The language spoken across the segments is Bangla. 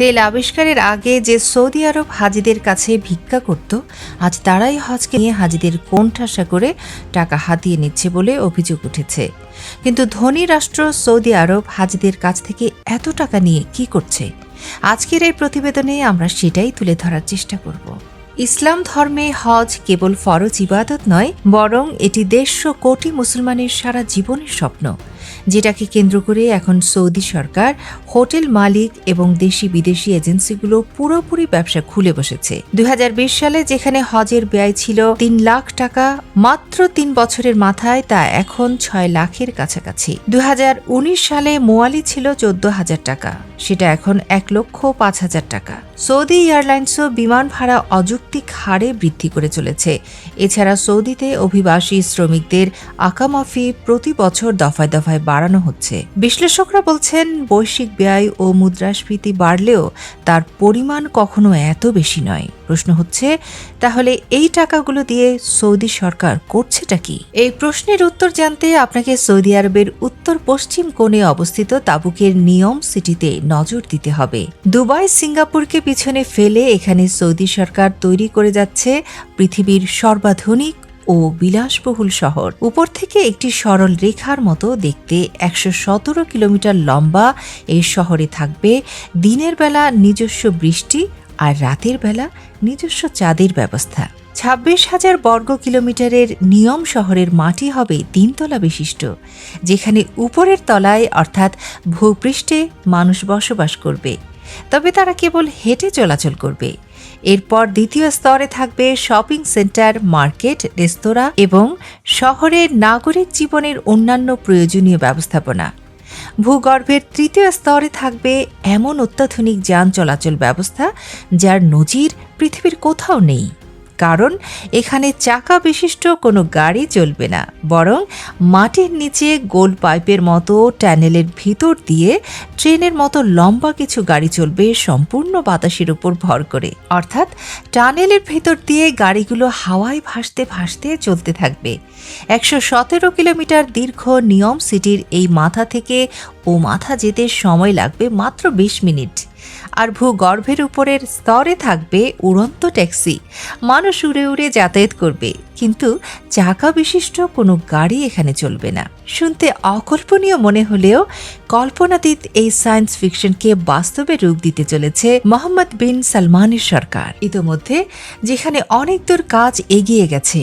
তেল আবিষ্কারের আগে যে সৌদি আরব হাজিদের কাছে ভিক্ষা করত, আজ তারাই হজকে নিয়ে হাজিদের কোণঠাসা করে টাকা হাতিয়ে নিচ্ছে বলে অভিযোগ উঠেছে। কিন্তু ধনী রাষ্ট্র সৌদি আরব হাজিদের কাছ থেকে এত টাকা নিয়ে কি করছে? আজকের এই প্রতিবেদনে আমরা সেটাই তুলে ধরার চেষ্টা করব। ইসলাম ধর্মে হজ কেবল ফরজ ইবাদত নয়, বরং এটি দেড়শো কোটি মুসলমানের সারা জীবনের স্বপ্ন। যেটাকে কেন্দ্র করে এখন সৌদি সরকার, হোটেল মালিক এবং দেশি বিদেশি এজেন্সিগুলো পুরোপুরি ব্যবসা খুলে বসেছে। দুই সালে যেখানে হজের ব্যয় ছিল তিন লাখ টাকা, মাত্র তিন বছরের মাথায় তা এখন ছয় লাখের কাছাকাছি। দুই সালে মোয়ালি ছিল চোদ্দ হাজার টাকা, সেটা এখন এক লক্ষ পাঁচ হাজার টাকা। সৌদি এয়ারলাইন্সও বিমান ভাড়া অযৌক্তিক হারে বৃদ্ধি করে চলেছে। এছাড়া সৌদিতে অভিবাসী শ্রমিকদের আকামাফি প্রতি বছর দফায় দফায় বাড়ানো হচ্ছে। বিশ্লেষকরা বলছেন, বৈশ্বিক ব্যয় ও মুদ্রাস্ফীতি বাড়লেও তার পরিমাণ কখনো এত বেশি নয়। প্রশ্ন হচ্ছে, তাহলে এই টাকাগুলো দিয়ে সৌদি সরকার করছেটা কি? এই প্রশ্নের উত্তর জানতে আপনাকে সৌদি আরবের উত্তর পশ্চিম কোণে অবস্থিত তাবুকের নিয়ম সিটিতে নজর দিতে হবে। দুবাই, সিঙ্গাপুরকে পিছনে ফেলে এখানে সৌদি সরকার তৈরি করে যাচ্ছে পৃথিবীর সর্বাধুনিক ও বিলাসবহুল শহর। উপর থেকে একটি সরল রেখার মতো দেখতে একশো সতেরো কিলোমিটার লম্বা এই শহরে থাকবে। দিনের বেলা নিজস্ব বৃষ্টি আর রাতের বেলা নিজস্ব চাঁদের ব্যবস্থা। ছাব্বিশ হাজার বর্গ কিলোমিটারের নিয়ম শহরের মাটি হবে তিনতলা বিশিষ্ট, যেখানে উপরের তলায় অর্থাৎ ভূপৃষ্ঠে মানুষ বসবাস করবে। তবে তারা কেবল হেঁটে চলাচল করবে। এরপর দ্বিতীয় স্তরে থাকবে শপিং সেন্টার, মার্কেট, রেস্তোরাঁ এবং শহরের নাগরিক জীবনের অন্যান্য প্রয়োজনীয় ব্যবস্থাপনা। ভূগর্ভের তৃতীয় স্তরে থাকবে এমন অত্যাধুনিক যান চলাচল ব্যবস্থা যার নজির পৃথিবীর কোথাও নেই। কারণ এখানে চাকা বিশিষ্ট কোনো গাড়ি চলবে না, বরং মাটির নিচে গোল পাইপের মতো ট্যানেলের ভিতর দিয়ে ট্রেনের মতো লম্বা কিছু গাড়ি চলবে সম্পূর্ণ বাতাসের উপর ভর করে। অর্থাৎ টানেলের ভেতর দিয়ে গাড়িগুলো হাওয়ায় ভাসতে ভাসতে চলতে থাকবে। একশো সতেরো কিলোমিটার দীর্ঘ নিয়ম সিটির এই মাথা থেকে ও মাথা যেতে সময় লাগবে মাত্র বিশ মিনিট। আর ভূগর্ভের উপরের স্তরে থাকবে উড়ন্ত ট্যাক্সি। মানুষ উড়ে উড়ে যাতায়াত করবে, কিন্তু চাকা বিশিষ্ট কোনো গাড়ি এখানে চলবে না। শুনতে অকল্পনীয় মনে হলেও কল্পনাতীত এই সায়েন্স ফিকশনকে বাস্তবে রূপ দিতে চলেছে মোহাম্মদ বিন সালমানের সরকার। ইতোমধ্যে যেখানে অনেক দূর কাজ এগিয়ে গেছে।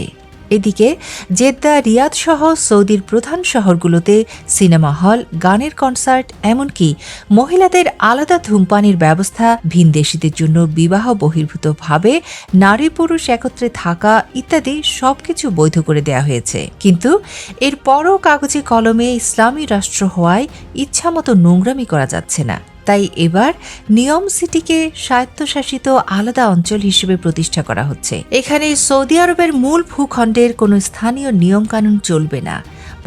এদিকে জেদ্দা রিয়াদ সহ সৌদির প্রধান শহরগুলোতে সিনেমা হল, গানের কনসার্ট, এমনকি মহিলাদের আলাদা ধূমপানের ব্যবস্থা ভিনদেশিদের জন্য বিবাহ বহির্ভূতভাবে, নারী পুরুষ একত্রে থাকা ইত্যাদি সবকিছু বৈধ করে দেয়া হয়েছে। কিন্তু এরপরও কাগজে কলমে ইসলামী রাষ্ট্র হওয়ায় ইচ্ছামতো নোংরামি করা যাচ্ছে না। তাই এবার নিয়ম সিটিকে স্বায়ত্তশাসিত আলাদা অঞ্চল হিসেবে প্রতিষ্ঠা করা হচ্ছে। এখানে সৌদি আরবের মূল ভূখণ্ডের কোনো স্থানীয় নিয়মকানুন চলবে না।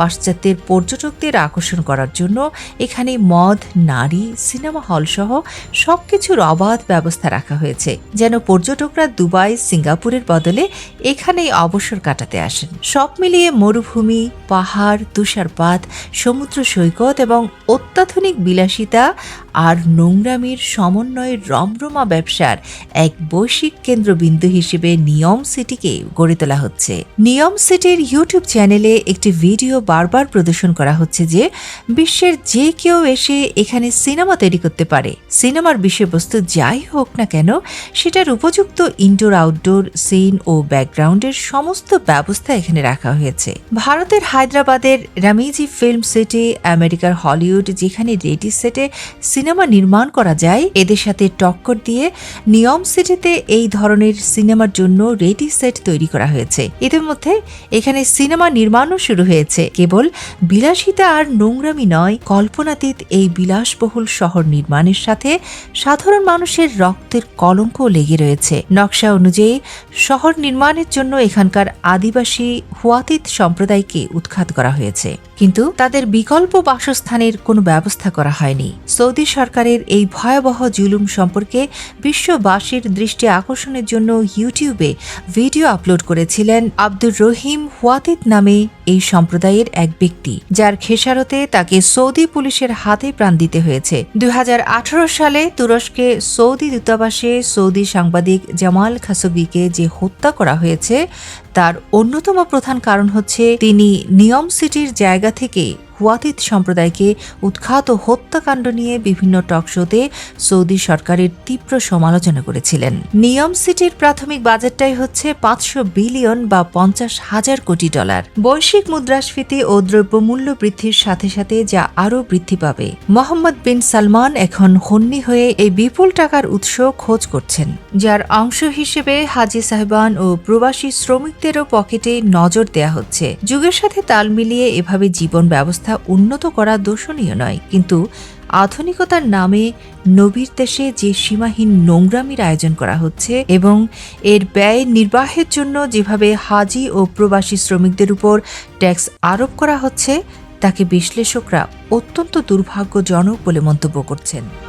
পাশ্চাত্যের পর্যটকদের আকর্ষণ করার জন্য এখানে মদ, নারী, সিনেমা হল সহ সব কিছুর অবাধ ব্যবস্থা রাখা হয়েছে, যেন পর্যটকরা দুবাই, সিঙ্গাপুরের বদলে এখানেই অবসর কাটাতে আসেন। সব মিলিয়ে মরুভূমি, পাহাড়, তুষারপাত, সমুদ্র সৈকত এবং অত্যাধুনিক বিলাসিতা আর নোংরামির সমন্বয়ের রমরমা ব্যবসার এক বৈশ্বিক কেন্দ্রবিন্দু হিসেবে নিয়ম সিটিকে গড়ে তোলা হচ্ছে। নিয়ম সিটির ইউটিউব চ্যানেলে একটি ভিডিও বারবার প্রদর্শন করা হচ্ছে যে, বিশ্বের যে কেউ এসে এখানে সিনেমা তৈরি করতে পারে। সিনেমার বিষয়বস্তু যাই হোক না কেন, সেটার উপযুক্ত ইনডোর আউটডোর সিন ও ব্যাকগ্রাউন্ডের সমস্ত ব্যবস্থা এখানে রাখা হয়েছে। ভারতের হায়দ্রাবাদের রামিজি ফিল্ম সিটি, আমেরিকার হলিউড যেখানে রেডি সেটে সিনেমা নির্মাণ করা যায়, এদের সাথে টক্কর দিয়ে নিয়ম সিটিতে এই ধরনের সিনেমার জন্য রেডি সেট তৈরি করা হয়েছে। এদের মধ্যে এখানে সিনেমা নির্মাণও শুরু হয়েছে। কেবল বিলাসিতা আর নোংরামি নয়, কল্পনাতীত এই বিলাসবহুল শহর নির্মাণের সাথে সাধারণ মানুষের রক্তের কলঙ্কও লেগে রয়েছে। নকশা অনুযায়ী, শহর নির্মাণের জন্য এখানকার আদিবাসী হুয়াতিত সম্প্রদায়কে উৎখাত করা হয়েছে। কিন্তু তাদের বিকল্প বাসস্থানের কোনো ব্যবস্থা করা হয়নি। সৌদি সরকারের এই ভয়াবহ জুলুম সম্পর্কে বিশ্ববাসীর দৃষ্টি আকর্ষণের জন্য ইউটিউবে ভিডিও আপলোড করেছিলেন আব্দুর রহিম হুয়াতিত নামে এই সম্প্রদায়ের এক ব্যক্তি, যার খেসারতে তাকে সৌদি পুলিশের হাতে প্রাণ দিতে হয়েছে। দুই হাজার আঠারো সালে তুরস্কে সৌদি দূতাবাসে সৌদি সাংবাদিক জামাল খাসোগিকে যে হত্যা করা হয়েছে, তার অন্যতম প্রধান কারণ হচ্ছে তিনি নিয়ম সিটির জায়গা থেকে হুয়াতিত সম্প্রদায়কে উৎখাত ও হত্যাকাণ্ড নিয়ে বিভিন্ন টকশোতে সৌদি সরকারের তীব্র সমালোচনা করেছিলেন। নিয়ম সিটির প্রাথমিক বাজেটটাই হচ্ছে পাঁচশো বিলিয়ন বা পঞ্চাশ হাজার কোটি ডলার। বৈশ্বিক মুদ্রাস্ফীতি ও দ্রব্যমূল্য বৃদ্ধির সাথে সাথে যা আরও বৃদ্ধি পাবে। মোহাম্মদ বিন সালমান এখন হন্নি হয়ে এই বিপুল টাকার উৎস খোঁজ করছেন, যার অংশ হিসেবে হাজি সাহেবান ও প্রবাসী শ্রমিকদেরও পকেটে নজর দেয়া হচ্ছে। যুগের সাথে তাল মিলিয়ে এভাবে জীবন ব্যবস্থা উন্নত করা দোষণীয় নয়। কিন্তু আধুনিকতার নামে নবীর দেশে যে সীমাহীন নোংরামির আয়োজন করা হচ্ছে এবং এর ব্যয় নির্বাহের জন্য যেভাবে হাজি ও প্রবাসী শ্রমিকদের উপর ট্যাক্স আরোপ করা হচ্ছে, তাকে বিশ্লেষকরা অত্যন্ত দুর্ভাগ্যজনক বলে মন্তব্য করছেন।